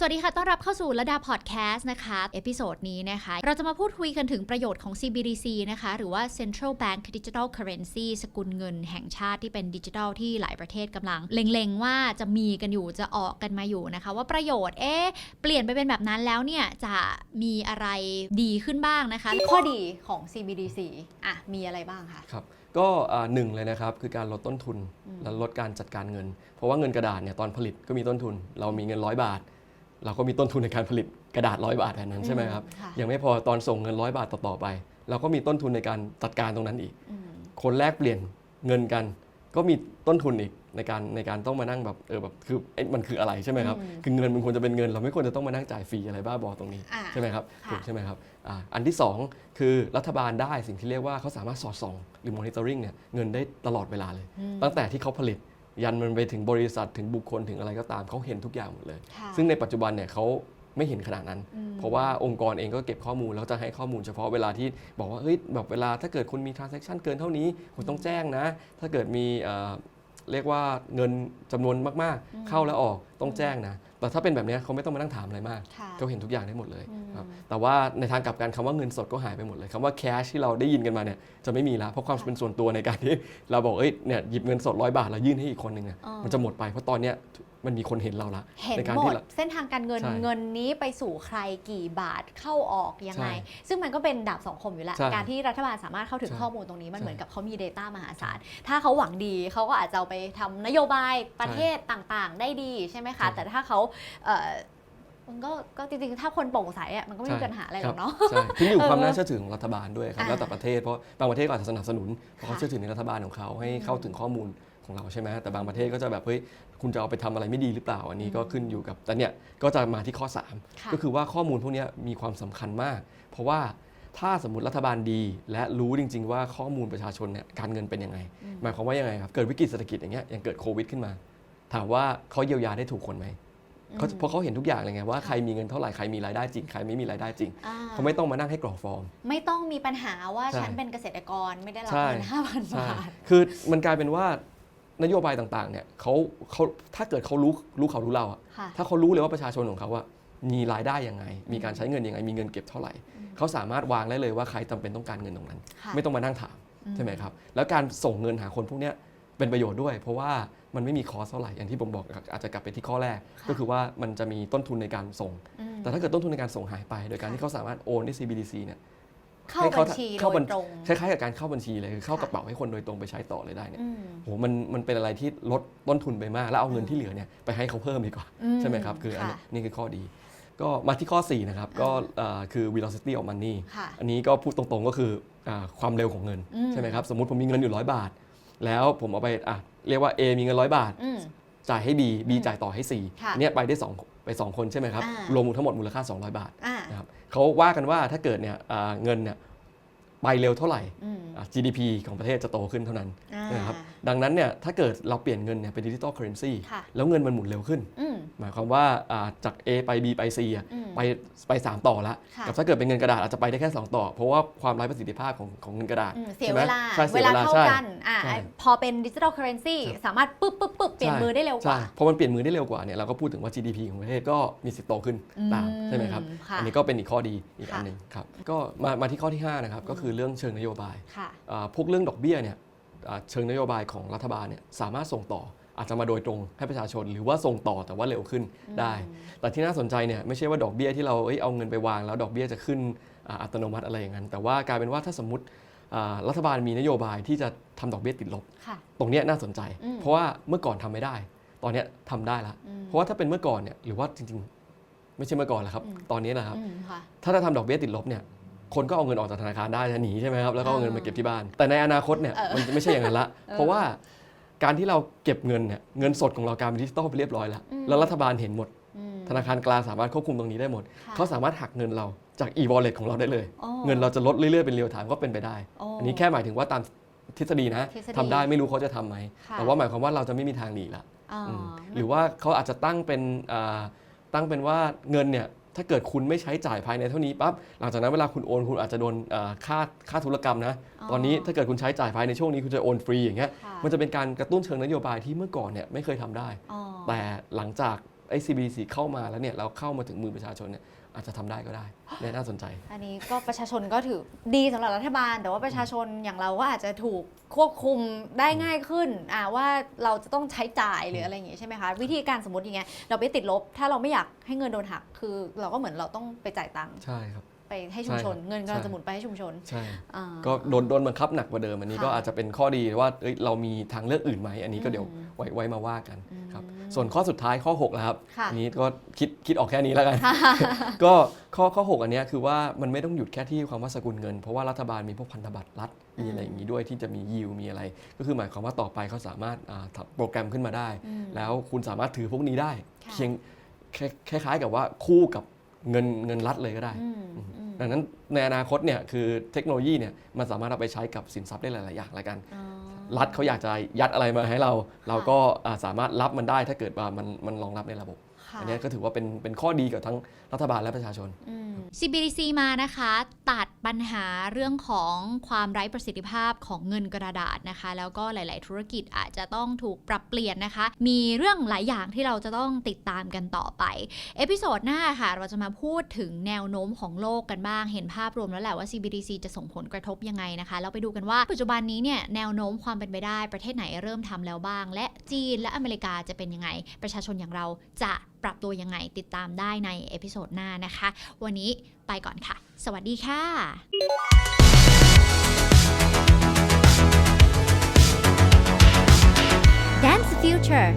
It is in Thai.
สวัสดีค่ะ ต้อนรับเข้าสู่ระดาพอดแคสต์นะคะ เอพิโซดนี้นะคะ เราจะมาพูดคุยกันถึงประโยชน์ของ CBDC นะคะ หรือว่า Central Bank Digital Currency สกุลเงินแห่งชาติที่เป็นดิจิทัลที่หลายประเทศกำลัง เล็งๆ ว่าจะมีกันอยู่จะออกกันมาอยู่นะคะ ว่าประโยชน์เอ๊ะเปลี่ยนไปเป็นแบบนั้นแล้วเนี่ย จะมีอะไรดีขึ้นบ้างนะคะ ข้อดีของ CBDC อะมีอะไรบ้างคะครับก็หนึ่งเลยนะครับคือการลดต้นทุนและลดการจัดการเงิน เพราะว่าเงินกระดาษเนี่ยตอนผลิตก็มีต้นทุน เรามีเงินร้อยบาท เราก็มีต้นทุนในการผลิตกระดาษร้อยบาทแทนนั้นใช่ไหมครับ ค่ะ ยังไม่พอตอนส่งเงินร้อยบาทต่อๆไป เราก็มีต้นทุนในการจัดการตรงนั้นอีก อืม คนแลกเปลี่ยนเงินกัน ก็มีต้นทุนอีกในการในการต้องมานั่งแบบเออแบบคือเอ๊ะมันคืออะไรใช่ไหมครับอืมคือเงินมันควรจะเป็นเงิน เราไม่ควรจะต้องมานั่งจ่ายฟรีอะไรบ้าบอตรงนี้อ่าใช่ไหมครับค่ะ ถูกใช่ไหมครับอาอันที่2คือรัฐบาลได้สิ่งที่เรียกว่าเขาสามารถสอดส่องหรือ monitoring เนี่ยเงินได้ตลอดเวลาเลย อืมตั้งแต่ที่เขาผลิต ยันมันไปถึงบริษัทถึงบุคคลถึงอะไรก็ตามเขาเห็นทุกอย่างหมดเลย ค่ะ ซึ่งในปัจจุบันเนี่ยเขาไม่เห็นขนาดนั้น อืม เพราะว่าองค์กรเองก็เก็บข้อมูลแล้วจะให้ข้อมูลเฉพาะเวลาที่บอกว่าเฮ้ยแบบเวลาถ้าเกิดคุณมี transaction เกินเท่านี้คุณต้องแจ้งนะ ถ้าเกิดมีเอ่อเรียกว่าเงินจำนวนมากอืมๆเข้าแล้วออกต้องแจ้งนะ แต่ถ้าเป็นแบบเนี้ยเขาไม่ต้องมานั่งถามอะไรมาก ค่ะเขาเห็นทุกอย่างได้หมดเลยอืมครับแต่ว่าในทางกลับกันคำว่าเงินสดก็หายไปหมดเลยคำว่า cash ที่เราได้ยินกันมาเนี่ยจะไม่มีละเพราะความเป็นส่วนตัวในการที่เราบอกเอ้ยเนี่ยหยิบเงินสดร้อยบาทแล้วยื่นให้อีกคนหนึ่งเนี่ยอ๋อ มันจะหมดไปเพราะตอนเนี้ยมันมีคนเห็นเราละเห็นในการหมที่ด เรา เส้นทางการเงินใช่เงินนี้ไปสู่ใครกี่บาทเข้าออกยังไง ใช่ซึ่งมันก็เป็นดาบสองคมอยู่แล้ว ใช่การที่รัฐบาลสามารถเข้าถึงใช่ข้อมูลตรงนี้มันใช่เหมือนกับเขามี Data มหาศาล ถ้าเขาหวังดีเขาก็อาจจะเอาไปทำนโยบายประเทศต่างๆ ได้ดีใช่ไหมคะใช่แต่ถ้าเขาเอ่อมันก็ก็จริงๆ ถ้าคนโปร่งใสอะมันก็ไม่มีปัญหาอะไรหรอกเนาะใช่ขึ้นอยู่เออความน่าเชื่อถือของรัฐบาลด้วยครับอ่าแล้วแต่ประเทศเพราะบางประเทศก็อาจจะสนับสนุนเพราะเขาค่ะเชื่อถือในรัฐบาลของเขาให้อืมเข้าถึงข้อมูลของเราใช่ไหมแต่บางประเทศก็จะแบบเฮ้ยคุณจะเอาไปทำอะไรไม่ดีหรือเปล่าอันนี้ก็อืมขึ้นอยู่กับแต่เนี่ยก็จะมาที่ข้อค่ะ3ก็คือว่าข้อมูลพวกเนี้ยมีความสำคัญมาก เพราะว่าถ้าสมมติรัฐบาลดี และรู้จริง ๆ ว่าข้อมูลประชาชนเนี่ยการเงินเป็นยังไงอืมหมายความว่ายังไงครับเกิดวิกฤตเศรษฐกิจอย่างเงี้ยอย่างเกิดโควิดขึ้นมา ถามว่าเขาเยียวยาได้ถูกคนไหมเขาเพราะเขาเห็นทุกอย่างเลยไงว่าใครมีเงินเท่าไหร่ใครมีรายได้จริงใครไม่มีรายได้จริงอ่าเขาไม่ต้องมานั่งให้กรอกฟอร์ม ไม่ต้องมีปัญหาว่าใช่ฉันเป็นเกษตรกรไม่ได้รับใช่เงินห้าพันใช่บาทคือมันกลายเป็นว่านโยบายต่างๆเนี่ยเขาเขาถ้าเกิดเขารู้รู้เขารู้เราอะค่ะถ้าเขารู้เลยว่าประชาชนของเขาอะมีรายได้ยังไง มีการใช้เงินยังไง มีเงินเก็บเท่าไหร่ เขาสามารถวางได้เลยว่าใครจำเป็นต้องการเงินตรงนั้นค่ะไม่ต้องมานั่งถามอืมใช่ไหมครับ แล้วการส่งเงินหาคนพวกเนี้ย เป็นประโยชน์ด้วย เพราะว่ามันไม่มีคอสเท่าไหร่อย่างที่ผมบอกอาจจะกลับไปที่ข้อแรกค่ะก็คือว่ามันจะมีต้นทุนในการส่งอืมแต่ถ้าเกิดต้นทุนในการส่งหายไป โดยการที่เขาสามารถโอนที่ CBDC เนี่ยเข้าให้บัญชีเข้าโดบัยญตรงคล้ายๆกับการเข้าบัญชีเลยคือเข้าค่ะกระเป๋าให้คนโดยตรงไปใช้ต่อเลยได้เนี่ยอืมโหมันมันเป็นอะไรที่ลดต้นทุนไปมาก แล้วเอาเงินที่เหลือเนี่ยไปให้เขาเพิ่มดีกว่าอืมใช่ไหมครับคืออันนี้ค่ะนี่คือข้อดี ก็มาที่ข้อ 4 นะครับ ก็เอ่อคือ velocity of money ค่ะอันนี้ก็พูดตรงๆก็คืออาความเร็วของเงินอืมใช่ไหมครับสมมุติผมมีเงินอยู่ร้อยบาท แล้วผมเอาไปอะเรียกว่า A มีเงินร้อยบาท อืม จ่ายให้ B B อืมจ่ายต่อให้ C ค่ะเนี่ยไปได้สองไปสองคนใช่ไหมครับ อ่า รวมทั้งหมดมูลค่า 200 บาทอ่านะครับเขาว่ากันว่าถ้าเกิดเนี่ยอ่าเงินเนี่ยไปเร็วเท่าไหร่อืมอะ GDP ของประเทศจะโตขึ้นเท่านั้นอ่า นะครับดังนั้นเนี่ยถ้าเกิดเราเปลี่ยนเงินเนี่ยเป็นดิจิตอลเคอเรนซีค่ะ แล้วเงินมันหมุนเร็วขึ้น อืม หมายความว่าอ่าจาก A ไป B ไป C อะอืม ไปไป3ต่อละค่ะกับถ้าเกิดเป็นเงินกระดาษอาจจะไปได้แค่2ต่อ เพราะว่าความไร้ประสิทธิภาพของของเงินกระดาษอืมเสียใช่ไหมเวลาใช่เสีเวยลาเวลาเท่าใช่ กันอ่าใช่พอเป็นดิจิทัลเคอเรนซีสามารถปุ๊บปุ๊บปุ๊บเปลี่ยนมือได้เร็วกว่าใช่พอมันเปลี่ยนมือได้เร็วกว่าเนี่ยเราก็พูดถึงว่า GDP ของประเทศก็มีสิทธิ์โตขึ้นตามอืมใช่ไหมครับค่ะอันนี้ก็เป็นอีกข้อดีอีกค่ะอันหนึ่งครับก็มามาที่ข้อที่5นะครับก็คือเรื่องเชิงนโยบาย ค่ะ อ่าพวกเรื่องดอกเบี้ยเนี่ยอ่าเชิงนโยบายของรัฐบาลเนี่ยสามารถส่งต่อ อาจจะมาโดยตรงให้ประชาชน หรือว่าส่งต่อแต่ว่าเร็วขึ้นได้ แต่ที่น่าสนใจเนี่ยไม่ใช่ว่าดอกเบี้ยที่เราเอ้ยเอาเงินไปวาง แล้วดอกเบี้ยจะขึ้นอ่าอัตโนมัติอะไรอย่างนั้น แต่ว่ากลายเป็นว่าถ้าสมมติอ่ารัฐบาลมีนโยบายที่จะทำดอกเบี้ยติดลบค่ะตรงเนี้ยน่าสนใจอืมเพราะว่าเมื่อก่อนทำไม่ได้ ตอนเนี้ยทำได้ละอืมเพราะว่าถ้าเป็นเมื่อก่อนเนี่ยหรือว่าจริงๆ ไม่ใช่เมื่อก่อนแหละครับอืมตอนนี้นะครับอืมค่ะถ้าจะทำดอกเบี้ยติดลบเนี่ยคนก็เอาเงินออกจากธนาคารได้จะหนีใช่ไหมครับแล้วก็เอาเงินมาเก็บที่บ้าน แต่ในอนาคตเนี่ยเออมันจะไม่ใช่อย่างนั้นละ เพราะว่า การที่เราเก็บเงินเนี่ยเงินสดของเรากลายเป็นดิจิตอลไปเรียบร้อยแล้ว อืม แล้วรัฐบาลเห็นหมด อืม ธนาคารกลางสามารถควบคุมตรงนี้ได้หมด ค่ะ เขาสามารถหักเงินเราจาก e-wallet ของเราได้เลยโอ้เงินเราจะลดเรื่อยๆเป็นเรียลไทม์ก็เป็นไปได้ โอ้อันนี้แค่หมายถึงว่าตามทฤษฎีนะทฤษฎีทำได้ไม่รู้เขาจะทำไหม ค่ะ แต่ว่าหมายความว่าเราจะไม่มีทางหนีละอ๋ออมหรือว่าเขาอาจจะตั้งเป็นอ่าตั้งเป็นว่าเงินเนี่ย ถ้าเกิดคุณไม่ใช้จ่ายภายในเท่านี้ปั๊บหลังจากนั้นเวลาคุณโอนคุณอาจจะโดนอ่าค่าค่าธุรกรรมนะอ๋อตอนนี้ถ้าเกิดคุณใช้จ่ายภายในช่วงนี้คุณจะโอนฟรีอย่างเงี้ยค่ะมันจะเป็นการกระตุ้นเชิงนโยบายที่เมื่อก่อนเนี่ยไม่เคยทำได้ อ๋อ แต่หลังจากไอ้ CBDC เข้ามาแล้วเนี่ยเราเข้ามาถึงมือประชาชนเนี่ย อาจจะทำได้ก็ได้เนี่ยน่าสนใจ อันนี้ก็ประชาชนก็ถือดีสำหรับรัฐบาล แต่ว่าประชาชนอย่างเราก็อาจจะถูกควบคุมได้ง่ายขึ้นอ่าว่าเราจะต้องใช้จ่ายหรืออะไรอย่างงี้ใช่ไหมคะ วิธีการสมมติอย่างเงี้ยเราไปติดลบ ถ้าเราไม่อยากให้เงินโดนหัก คือเราก็เหมือนเราต้องไปจ่ายตังค์ใช่ครับไปให้ชุมชนใช่ครับเงินกำลังใช่จะหมุนไปให้ชุมชนใช่อ่าก็โดนโดนบังคับหนักกว่าเดิมอันนี้ค่ะก็อาจจะเป็นข้อดีว่าเอ้ยเรามีทางเลือกอื่นไหมอันนี้ก็เดี๋ยวอืมไว้ไว้มาว่ากันครับอืม ส่วนข้อสุดท้ายข้อ6แล้วครับค่ะอันนี้ก็คิดคิดออกแค่นี้แล้วกันก็ข้อข้อ 6 อันเนี้ยคือว่ามันไม่ต้องหยุดแค่ที่ความว่าสกุลเงิน เพราะว่ารัฐบาลมีพวกพันธบัตรรัฐมีอะไรอย่างนี้ด้วยที่จะมียิวมีอะไร ก็คือหมายความว่าต่อไปเขาสามารถอ่าทำโปรแกรมขึ้นมาได้อืมแล้วคุณสามารถถือพวกนี้ได้ค่ะเคียงคล้ายคล้ายๆกับว่าคู่กับเงินเงินรัฐเลยก็ได้อืมอืมดังนั้นในอนาคตเนี่ยคือเทคโนโลยีเนี่ยมันสามารถเอาไปใช้กับสินทรัพย์ได้หลาย ๆ อย่างแล้วกันอ๋อ รัฐเขาอยากจะยัดอะไรมาให้เรา เราก็สามารถรับมันได้ถ้าเกิดว่ามันมันรองรับในระบบ ค่ะ อันเนี้ยก็ถือว่าเป็นเป็นข้อดีกับทั้งรัฐบาลและประชาชนอืม CBDC มานะคะ ตัดปัญหาเรื่องของความไร้ประสิทธิภาพของเงินกระดาษนะคะ แล้วก็หลาย ๆ ธุรกิจอาจจะต้องถูกปรับเปลี่ยนนะคะ มีเรื่องหลายอย่างที่เราจะต้องติดตามกันต่อไป เอพิโซดหน้าค่ะ เราจะมาพูดถึงแนวโน้มของโลกกันบ้าง เห็นภาพรวมแล้วแหละว่า CBDC จะส่งผลกระทบยังไงนะคะเราไปดูกันว่าปัจจุบันนี้เนี่ยแนวโน้มความเป็นไปได้ประเทศไหนเริ่มทำแล้วบ้าง และจีนและอเมริกาจะเป็นยังไง ประชาชนอย่างเราจะปรับตัวยังไงติดตามได้ในเอพิโซดหน้านะคะ วันนี้ไปก่อนค่ะ สวัสดีค่ะ Dance Future